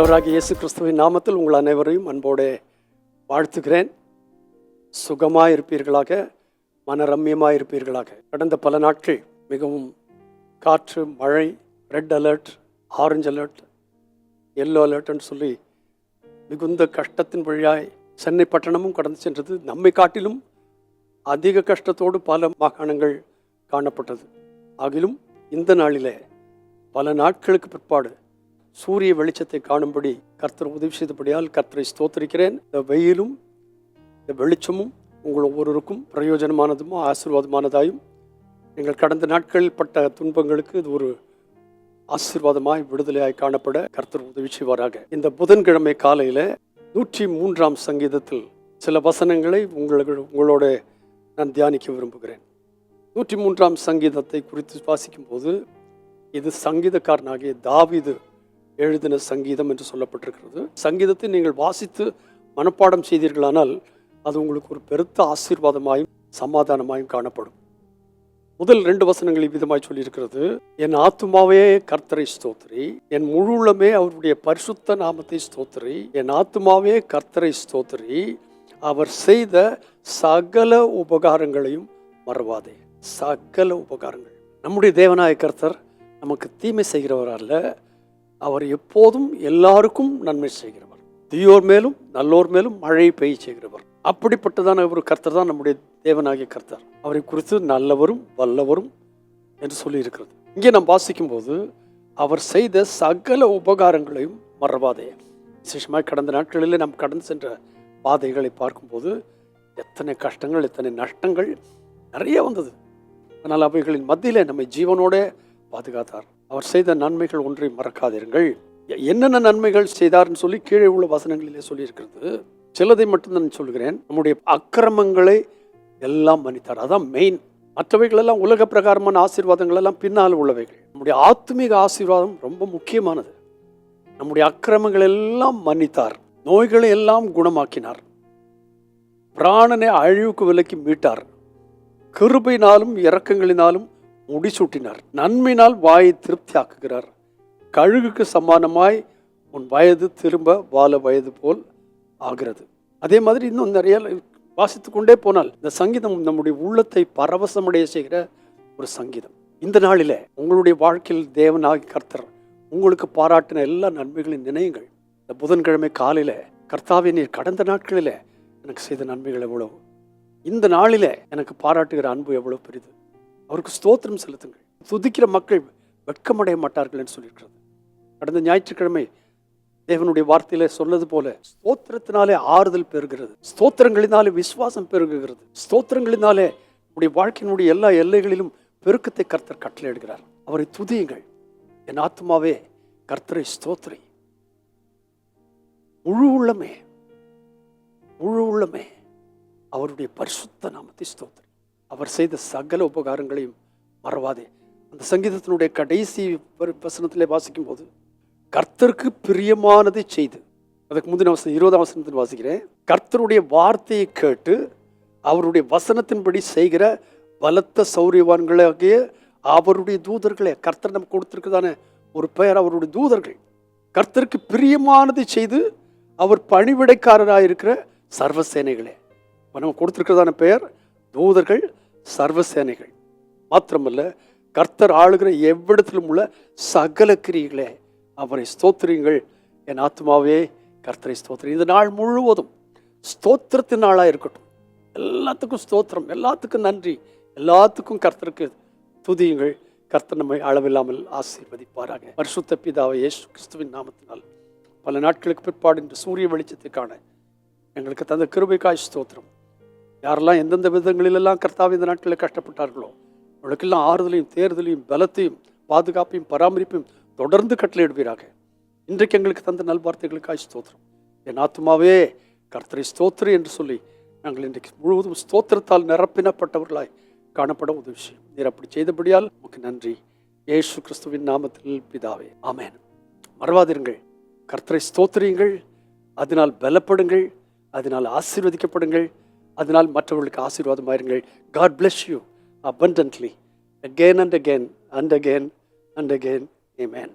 ஆண்டவராகிய இயேசு கிறிஸ்துவின் நாமத்தில் உங்கள் அனைவரையும் அன்போடு வாழ்த்துகிறேன். சுகமாக இருப்பீர்களாக மனரம்யமாக இருப்பீர்களாக கடந்த பல நாட்கள் மிகவும் காற்று மழை red alert orange alert yellow அலர்ட்னு சொல்லி மிகுந்த கஷ்டத்தின் வழியாய் சென்னை பட்டணமும் கடந்து சென்றது. நம்மை காட்டிலும் அதிக கஷ்டத்தோடு பல மாகாணங்கள் காணப்பட்டது. ஆகிலும் இந்த நாளிலே பல நாட்களுக்கு பிற்பாடு சூரிய வெளிச்சத்தை காணும்படி கர்த்தர் உதவி செய்தபடியால் கர்த்தரை ஸ்தோத்திருக்கிறேன். இந்த வெயிலும் இந்த வெளிச்சமும் உங்கள் ஒவ்வொருவருக்கும் பிரயோஜனமானதும் ஆசீர்வாதமானதாயும். நீங்கள் கடந்த நாட்களில் பட்ட துன்பங்களுக்கு இது ஒரு ஆசீர்வாதமாய் விடுதலையாய் காணப்பட கர்த்தர் உதவி செய்வாராக. இந்த புதன்கிழமை காலையில் நூற்றி மூன்றாம் சங்கீதத்தில் சில வசனங்களை உங்களுக்கு உங்களோட நான் தியானிக்க விரும்புகிறேன். நூற்றி மூன்றாம் சங்கீதத்தை குறித்து வாசிக்கும் போது இது சங்கீதக்காரனாகிய தாவிது எழுதின சங்கீதம் என்று சொல்லப்பட்டிருக்கிறது. சங்கீதத்தை நீங்கள் வாசித்து மனப்பாடம் செய்தீர்களானால் அது உங்களுக்கு ஒரு பெருத்த ஆசீர்வாதமாயும் சமாதானமாயும் காணப்படும். முதல் ரெண்டு வசனங்கள் இவ்விதமாய் சொல்லியிருக்கிறது. என் ஆத்துமாவே கர்த்தரை ஸ்தோத்திரி. என் முழு அவருடைய பரிசுத்த நாமத்தை ஸ்தோத்திரி. என் ஆத்துமாவே கர்த்தரை ஸ்தோத்திரி. அவர் செய்த சகல உபகாரங்களையும் மறவாதே. சகல உபகாரங்கள். நம்முடைய தேவநாய கர்த்தர் நமக்கு தீமை செய்கிறவரால் அவர் எப்போதும் எல்லாருக்கும் நன்மை செய்கிறவர். தீயோர் மேலும் நல்லோர் மேலும் மழை பெய்ய செய்கிறவர். அப்படிப்பட்டதான ஒரு கர்த்தர் தான் நம்முடைய தேவனாகிய கர்த்தர். அவரை குறித்து நல்லவரும் வல்லவரும் என்று சொல்லியிருக்கிறது. இங்கே நாம் வாசிக்கும் போது அவர் செய்த சகல உபகாரங்களையும் மறவாதே. விசேஷமாக கடந்த நாட்களில் நாம் கடந்து சென்ற பாதைகளை பார்க்கும்போது எத்தனை கஷ்டங்கள் எத்தனை நஷ்டங்கள் நிறைய வந்தது. ஆனால் அவைகளின் மத்தியில் நம்மை ஜீவனோட பாதுகாத்தார். அவர் செய்த நன்மைகள் ஒன்றை மறக்காதீர்கள். என்னென்ன நன்மைகள் செய்தார்னு சொல்லி கீழே உள்ள வசனங்களிலே சொல்லியிருக்கிறது. சிலதை மட்டும் நான் சொல்கிறேன். நம்முடைய அக்கிரமங்களை எல்லாம் மன்னித்தார். அதான் மெயின் மற்றவைகள் எல்லாம் உலக பிரகாரமான ஆசீர்வாதங்கள் எல்லாம் பின்னால் உள்ளவைகள். நம்முடைய ஆத்மீக ஆசீர்வாதம் ரொம்ப முக்கியமானது. நம்முடைய அக்கிரமங்கள் எல்லாம் மன்னித்தார். நோய்களை எல்லாம் குணமாக்கினார். பிராணனை அழிவுக்கு விலக்கி மீட்டார். கிருபையினாலும் இரக்கங்களினாலும் முடிசூட்டினார். நன்மையினால் வாயை திருப்தி ஆக்குகிறார் கழுகுக்கு சமானமாய் உன் வயது திரும்ப வாழ வயது போல் ஆகிறது. அதே மாதிரி இன்னும் நிறைய வாசித்து கொண்டே போனால் இந்த சங்கீதம் நம்முடைய உள்ளத்தை பரவசமடைய செய்கிற ஒரு சங்கீதம். இந்த நாளில் உங்களுடைய வாழ்க்கையில் தேவனாகி கர்த்தர் உங்களுக்கு பாராட்டின எல்லா நன்மைகளையும் நினையுங்கள். இந்த புதன்கிழமை காலையில் கர்த்தாவை நீர் கடந்த நாட்களில் எனக்கு செய்த நன்மைகள் எவ்வளவு? இந்த நாளிலே எனக்கு பாராட்டுகிற அன்பு எவ்வளோ பெரிது? அவருக்கு ஸ்தோத்திரம் செலுத்துங்கள். துதிக்கிற மக்கள் வெட்கமடைய மாட்டார்கள் என்று சொல்லியிருக்கிறது. கடந்த ஞாயிற்றுக்கிழமை தேவனுடைய வார்த்தையில சொன்னது போல ஸ்தோத்திரத்தினாலே ஆறுதல் பெறுகிறது ஸ்தோத்திரங்களினாலே விசுவாசம் பெருகுகிறது. ஸ்தோத்திரங்களினாலே உடைய வாழ்க்கையினுடைய எல்லா எல்லைகளிலும் பெருக்கத்தை கர்த்தர் கட்டளையிடுகிறார். அவரை துதியுங்கள். என் ஆத்மாவே கர்த்தரை ஸ்தோத்திரி. முழு உள்ளமே முழு உள்ளமே அவருடைய பரிசுத்த நாமத்தை ஸ்தோத்திரி. அவர் செய்த சகல உபகாரங்களையும் மறவாதே. அந்த சங்கீதத்தினுடைய கடைசி வசனத்தில் வசனத்திலே வாசிக்கும் போது கர்த்தருக்கு பிரியமானதை செய்து அதுக்கு முந்தின வசனம் இருபதாம் வசனத்தில் வாசிக்கிறேன். கர்த்தருடைய வார்த்தையை கேட்டு அவருடைய வசனத்தின்படி செய்கிற பலத்த சௌரியவான்களாகிய அவருடைய தூதர்களே. கர்த்தர் நமக்கு கொடுத்திருக்குதான ஒரு பெயர் அவருடைய தூதர்கள். கர்த்தருக்கு பிரியமானதை செய்து அவர் பணிவிடைக்காரராக இருக்கிற சர்வசேனைகளே. இப்ப நம்ம கொடுத்துருக்கிறதான பெயர் தூதர்கள் சர்வசேனைகள். மாத்திரமல்ல கர்த்தர் ஆளுகிற எவ்விடத்திலும் உள்ள சகல கிரிகளே அவரை ஸ்தோத்திரியுங்கள். என் ஆத்மாவே கர்த்தரை ஸ்தோத்திரி. இந்த நாள் முழுவதும் ஸ்தோத்திரத்தின் நாளாக இருக்கட்டும். எல்லாத்துக்கும் ஸ்தோத்திரம் எல்லாத்துக்கும் நன்றி. எல்லாத்துக்கும் கர்த்தருக்கு துதியுங்கள். கர்த்தர் நம்மை அளவில்லாமல் ஆசீர்வதிப்பாராங்க பரிசுத்த பிதாவை இயேசு கிறிஸ்துவின் நாமத்தினால் பல நாட்களுக்கு பிற்பாடு இன்று சூரிய வெளிச்சத்தை காண எங்களுக்கு தந்த கிருபைக்காய் ஸ்தோத்திரம். யாரெல்லாம் எந்தெந்த விதங்களிலெல்லாம் கர்த்தாவை இந்த நாட்களில் கஷ்டப்பட்டார்களோ அவளுக்கெல்லாம் ஆறுதலையும் தேர்தலையும் பலத்தையும் பாதுகாப்பையும் பராமரிப்பையும் தொடர்ந்து கட்டளையிடுவீராக. இன்றைக்கு எங்களுக்கு தந்த நல்வார்த்தைகளுக்காய் ஸ்தோத்திரம். என் ஆத்மாவே கர்த்தரை ஸ்தோத்திரி என்று சொல்லி நாங்கள் இன்றைக்கு முழுவதும் ஸ்தோத்திரத்தால் நிரப்பினப்பட்டவர்களாய் காணப்பட உதவி செய்யும். நீர் அப்படி செய்தபடியால் உமக்கு நன்றி. ஏசு கிறிஸ்துவின் நாமத்தில் பிதாவே. ஆமேன். மறவாதிருங்கள். கர்த்தரை ஸ்தோத்திரியுங்கள். அதனால் பலப்படுங்கள். அதனால் ஆசீர்வதிக்கப்படுங்கள். அதனால் மற்றவர்களுக்கு ஆசீர்வாதமாயிருங்கள் God bless you abundantly again and again and again and again amen